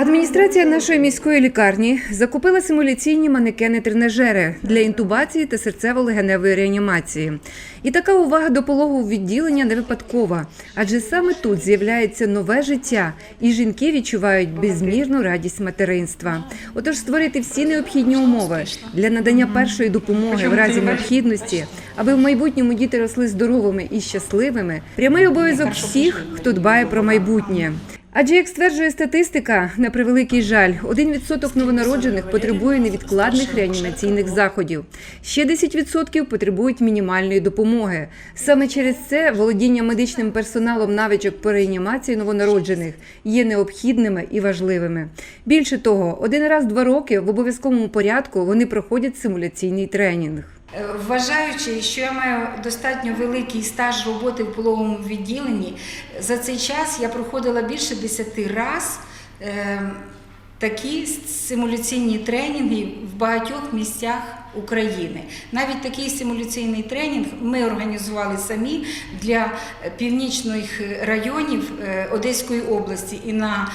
Адміністрація нашої міської лікарні закупила симуляційні манекени-тренажери для інтубації та серцево-легеневої реанімації. І така увага до пологового відділення не випадкова, адже саме тут з'являється нове життя, і жінки відчувають безмірну радість материнства. Отож, створити всі необхідні умови для надання першої допомоги в разі необхідності, аби в майбутньому діти росли здоровими і щасливими, прямий обов'язок всіх, хто дбає про майбутнє. Адже, як стверджує статистика, на превеликий жаль, 1% новонароджених потребує невідкладних реанімаційних заходів. Ще 10% потребують мінімальної допомоги. Саме через це володіння медичним персоналом навичок по реанімації новонароджених є необхідними і важливими. Більше того, один раз два роки в обов'язковому порядку вони проходять симуляційний тренінг. Е, Вважаючи, що я маю достатньо великий стаж роботи в пологовому відділенні, за цей час я проходила більше 10 разів такі симуляційні тренінги в багатьох місцях України. Навіть такий симуляційний тренінг ми організували самі для північних районів е, Одеської області. І на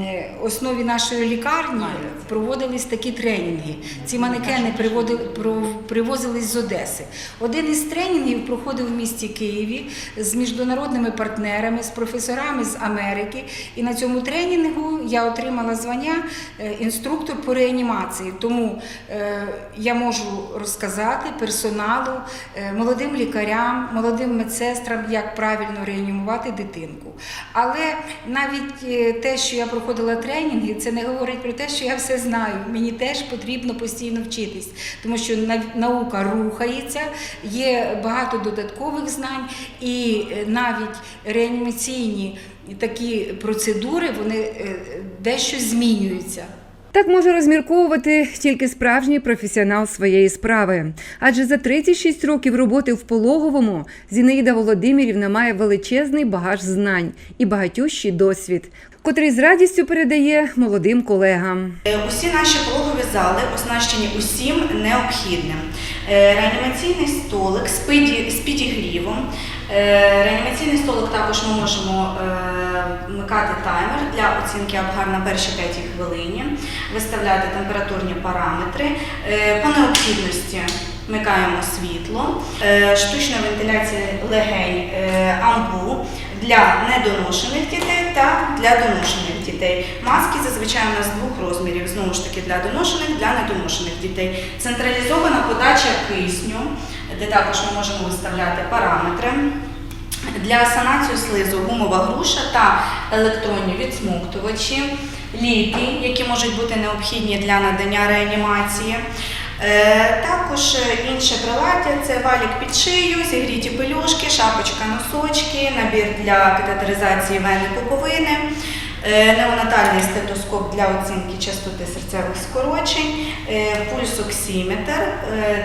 е, основі нашої лікарні проводились такі тренінги. Ці манекени привозились з Одеси. Один із тренінгів проходив в місті Києві з міжнародними партнерами, з професорами з Америки. І на цьому тренінгу я отримала звання е, інструктор по реанімації. Тому е, я можу розказати персоналу, е, молодим лікарям, молодим медсестрам, як правильно реанімувати дитинку. Але навіть те, що я проходила тренінги, це не говорить про те, що я все знаю. Мені теж потрібно постійно вчитись, тому що наука рухається, є багато додаткових знань, і навіть реанімаційні такі процедури вони е, дещо змінюються. Так може розмірковувати тільки справжній професіонал своєї справи. Адже за 36 років роботи в пологовому Зінаїда Володимирівна має величезний багаж знань і багатющий досвід, котрий з радістю передає молодим колегам. Е, Усі наші пологові зали оснащені усім необхідним. Е, Реанімаційний столик з підігрівом. Е, Реанімаційний столик також ми можемо вмикати таймер для оцінки Абгар на перші 5 хвилині, виставляти температурні параметри. По необхідності вмикаємо світло, штучна вентиляція легень амбу для недоношених дітей та для доношених дітей. Маски зазвичай у нас двох розмірів, знову ж таки для доношених, для недоношених дітей. Централізована подача кисню, де також ми можемо виставляти параметри. Для санацію слизу гумова груша та електронні відсмоктувачі, ліки, які можуть бути необхідні для надання реанімації. Е, Також інше приладдя це валік під шию, зігріті пелюшки, шапочка, носочки, набір для катетеризації вени пуповини, е, неонатальний стетоскоп для оцінки частоти серцевих скорочень, е, пульсоксиметр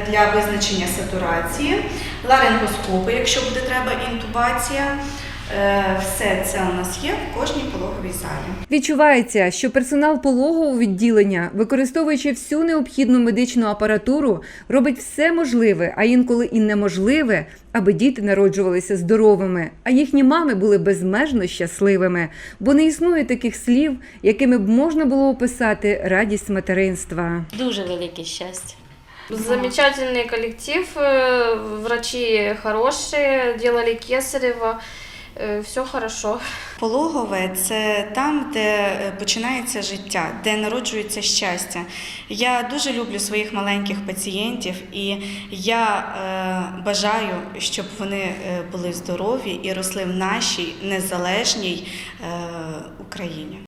для визначення сатурації, ларингоскопи, якщо буде треба інтубація. Е, Все це у нас є в кожній пологовій залі. Відчувається, що персонал пологового відділення, використовуючи всю необхідну медичну апаратуру, робить все можливе, а інколи і неможливе, аби діти народжувалися здоровими, а їхні мами були безмежно щасливими, бо не існує таких слів, якими б можна було описати радість материнства. Дуже велике щастя. Замечательный коллектив, э, врачи хорошие, делали кесарево, все хорошо. Пологове це там, де е, починається життя, де народжується щастя. Я дуже люблю своїх маленьких пацієнтів, і я е, бажаю, щоб вони е, були здорові і росли в нашій незалежній е, Україні.